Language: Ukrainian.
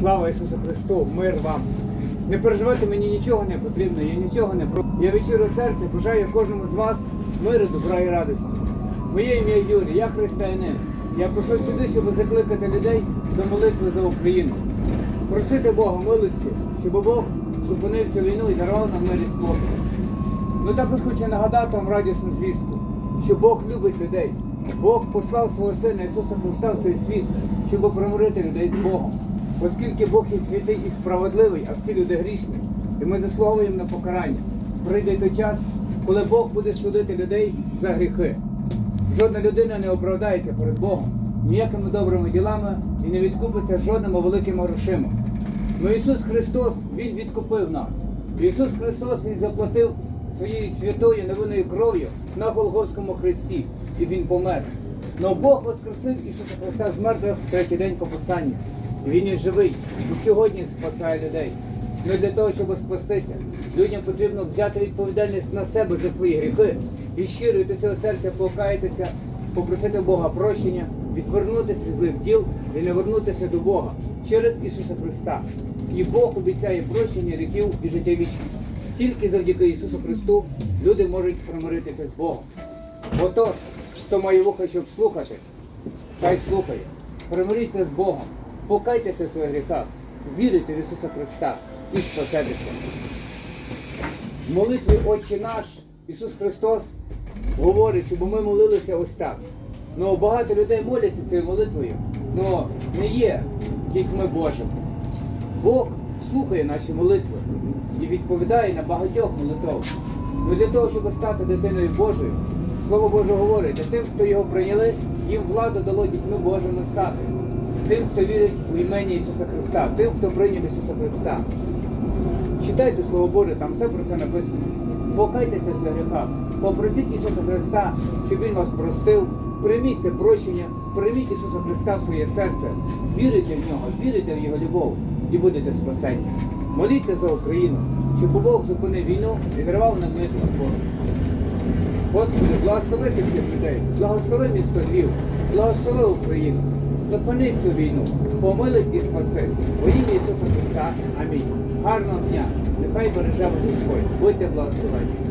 Слава Ісусу Христу, мир вам. Не переживайте, мені нічого не потрібно, я нічого не про. Я від серця бажаю кожному з вас миру, добра і радості. Моє ім'я Юрій, я християнин. Я прийшов сюди, щоб закликати людей до молитви за Україну. Просити Бога милості, щоб Бог зупинив цю війну і дарував нам мир і спокій. Ну також хочу нагадати вам радісну звістку, що Бог любить людей. Бог послав свого Сина Ісуса Христа в цей світ, щоб примирити людей з Богом. Оскільки Бог є святий і справедливий, а всі люди грішні, і ми заслуговуємо на покарання. Прийде той час, коли Бог буде судити людей за гріхи. Жодна людина не оправдається перед Богом ніякими добрими ділами і не відкупиться жодними великими грошима. Ну Ісус Христос, Він відкупив нас. Ісус Христос Він заплатив своєю святою невинною кров'ю на Голгофському хресті, і Він помер. Но Бог воскресив Ісуса Христа з мертвих в третій день по Писанню. І Він є живий і сьогодні спасає людей. Ну для того, щоб спастися, людям потрібно взяти відповідальність на себе за свої гріхи і щиро від цього серця покаятися, попросити Бога прощення, відвернутися від злих діл і не вернутися до Бога через Ісуса Христа. І Бог обіцяє прощення гріхів і життя вічне. Тільки завдяки Ісусу Христу люди можуть примиритися з Богом. Отож, хто має вуха, щоб слухати, хай слухає. Примиріться з Богом, покайтеся в своїх гріхах, вірите в Ісуса Христа і спасетеся. Молитві Отче наш Ісус Христос говорить, щоб ми молилися ось так. Ну, багато людей моляться цією молитвою, але не є дітьми Божими. Бог слухає наші молитви і відповідає на багатьох молитв. Ну для того, щоб стати дитиною Божою, Слово Боже говорить, а тим, хто його прийняли, їм владу дало дітьми Божими стати. Тим, хто вірить в імені Ісуса Христа, тим, хто прийняв Ісуса Христа. Читайте Слово Боже, там все про це написано. Покайтеся своїх гріхах, попросіть Ісуса Христа, щоб Він вас простив. Прийміть це прощення, прийміть Ісуса Христа в своє серце, вірите в нього, вірите в Його любов і будете спасені. Моліться за Україну, щоб Бог зупинив війну і дарував нам мир і. Господи, благослови цих всіх людей, благослови місто Львів, благослови Україну, зупини цю війну, помили і спаси. Во ім'я Ісуса Христа. Амінь. Гарного дня. Нехай береже вас Господь. Будьте благословені.